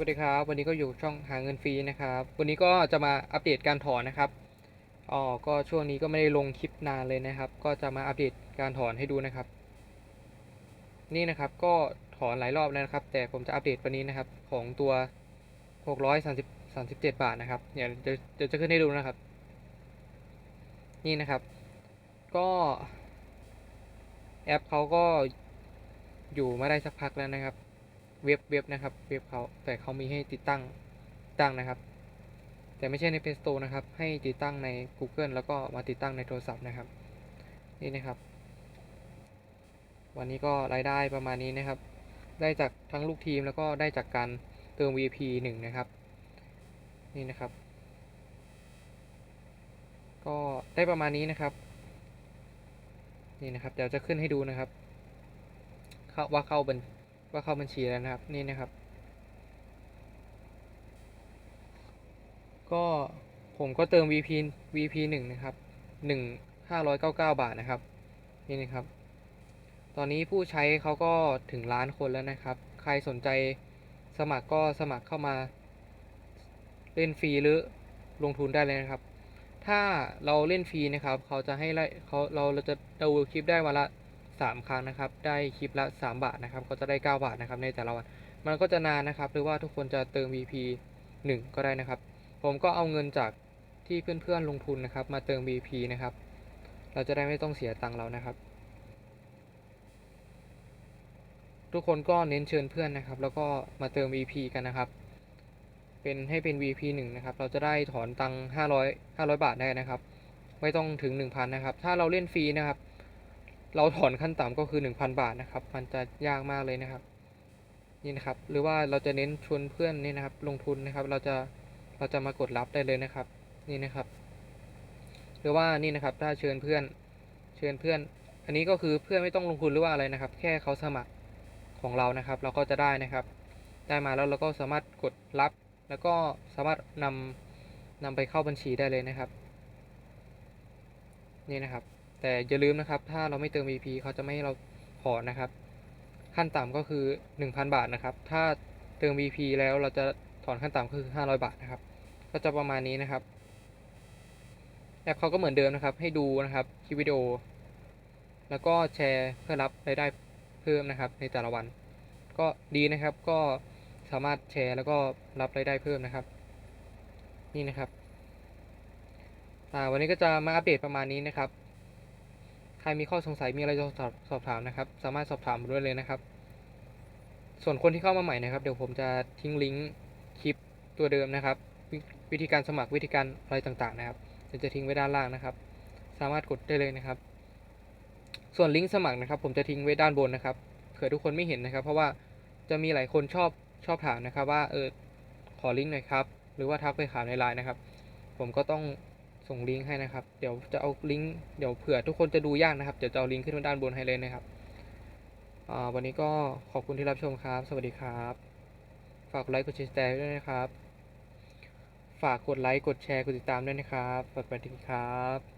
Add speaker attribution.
Speaker 1: วัสดีครับ วันนี้ก็อยู่ช่องหาเงินฟรีนะครับ วันนี้ก็จะมาอัปเดตการถอนนะครับอ๋อก็ช่วงนี้ก็ไม่ได้ลงคลิปนานเลยนะครับ ก็จะมาอัปเดตการถอนให้ดูนะครับ นี่นะครับก็ถอนหลายรอบแล้วนะครับ แต่ผมจะอัปเดตวันนี้นะครับ ของตัว 630 37 บาทนะครับเดี๋ยวเดี๋ยวจะขึ้นให้ดูนะครับ นี่นะครับ ก็แอปเขาก็อยู่มาได้สักพักแล้วนะครับ เว็บเว็บนะครับเว็บเขาแต่เขามีให้ติดตั้งตั้งนะครับ แต่ไม่ใช่ใน Play Store นะครับ ให้ติดตั้งใน Google แล้วก็มาติดตั้งในโทรศัพท์นะครับ นี่นะครับ วันนี้ก็รายได้ประมาณนี้นะครับ ได้จากทั้งลูกทีมแล้วก็ได้จากการเติม VP 1นะครับ นี่นะครับ ก็ได้ประมาณนี้นะครับ นี่นะครับ เดี๋ยวจะขึ้นให้ดูนะครับเข้าว่าเข้าบัญ ว่าเข้าบัญชีแล้วนะครับนี่นะครับ ก็ผมก็เติม VP VP หนึ่งนะครับหนึ่งห้าร้อยเก้าเก้าบาทนะครับนี่นะครับ ตอนนี้ผู้ใช้เขาก็ถึงล้านคนแล้วนะครับ ใครสนใจสมัครก็สมัครเข้ามาเล่นฟรีหรือลงทุนได้เลยนะครับ ถ้าเราเล่นฟรีนะครับ เขาจะให้ไล่เขาเราเราจะดูคลิปได้วันละ 3 ครั้งนะครับ ได้คลิปละ 3 บาทนะครับ ก็จะได้ 9 บาทนะครับ ในแต่ละวัน มันก็จะนานนะครับ หรือว่าทุกคนจะเติม VP 1 ก็ได้นะครับ ผมก็เอาเงินจากที่เพื่อนๆลงทุนนะครับ มาเติม VP นะครับ เราจะได้ไม่ต้องเสียตังค์เรานะครับ ทุกคนก็เน้นเชิญเพื่อนนะครับ แล้วก็มาเติม VP กันนะครับเป็นให้เป็น VP 1นะครับ เราจะได้ถอนตังค์500 500 บาทได้นะครับ ไม่ต้องถึง 1,000 นะครับ ถ้าเราเล่นฟรีนะครับ เราถอนขั้นต่ำก็คือ 1,000 บาทนะครับ มันจะยากมากเลยนะครับ นี่นะครับ หรือว่าเราจะเน้นชวนเพื่อนนี่นะครับ ลงทุนนะครับ เราจะเราจะมากดรับได้เลยนะครับ นี่นะครับ หรือว่านี่นะครับ ถ้าเชิญเพื่อน เชิญเพื่อน อันนี้ก็คือเพื่อนไม่ต้องลงทุนหรือว่าอะไรนะครับ แค่เขาสมัครของเรานะครับ เราก็จะได้นะครับ ได้มาแล้วเราก็สามารถกดรับ แล้วก็สามารถนำนำไปเข้าบัญชีได้เลยนะครับ นี่นะครับ แต่อย่าลืมนะครับ ถ้าเราไม่เติม VP เขาจะไม่ให้เราถอนนะครับ ขั้นต่ำก็คือ 1,000 บาทนะครับ ถ้าเติม VP แล้วเราจะถอนขั้นต่ำคือ 500 บาทนะครับ ก็จะประมาณนี้นะครับ แอปเขาก็เหมือนเดิมนะครับ ให้ดูนะครับคลิปวิดีโอ แล้วก็แชร์เพื่อรับรายได้เพิ่มนะครับ ในแต่ละวัน ก็ดีนะครับ ก็สามารถแชร์แล้วก็รับรายได้เพิ่มนะครับ นี่นะครับวันนี้ก็จะมาอัปเดตประมาณนี้นะครับ ใครมีข้อสงสัยมีอะไรจะสอบสอบถามนะครับ สามารถสอบถามด้วยเลยนะครับ ส่วนคนที่เข้ามาใหม่นะครับ เดี๋ยวผมจะทิ้งลิงก์คลิปตัวเดิมนะครับววิธีการสมัครวิธีการอะไรต่างๆ นะครับเดี๋ยวจะทิ้งไว้ด้านล่างนะครับ สามารถกดได้เลยนะครับ ส่วนลิงก์สมัครนะครับ ผมจะทิ้งไว้ด้านบนนะครับเผื่อทุกคนไม่เห็นนะครับ เพราะว่าจะมีหลายคนชอบชอบถามนะครับ ว่าเออขอลิงก์หน่อยครับ หรือว่าทักไปถามในไลน์นะครับ ผมก็ต้อง ส่งลิงก์ให้นะครับ เดี๋ยวจะเอาลิงก์เดี๋ยวเผื่อทุกคนจะดูยากนะครับ เดี๋ยวจะเอาลิงก์ขึ้นด้านบนให้เลยนะครับอ่าวันนี้ก็ขอบคุณที่รับชมครับ สวัสดีครับ ฝากกดไลค์กดแชร์ด้วยนะครับ ฝากกดไลค์กดแชร์กดติดตามด้วยนะครับ ฝากไปถึงครับ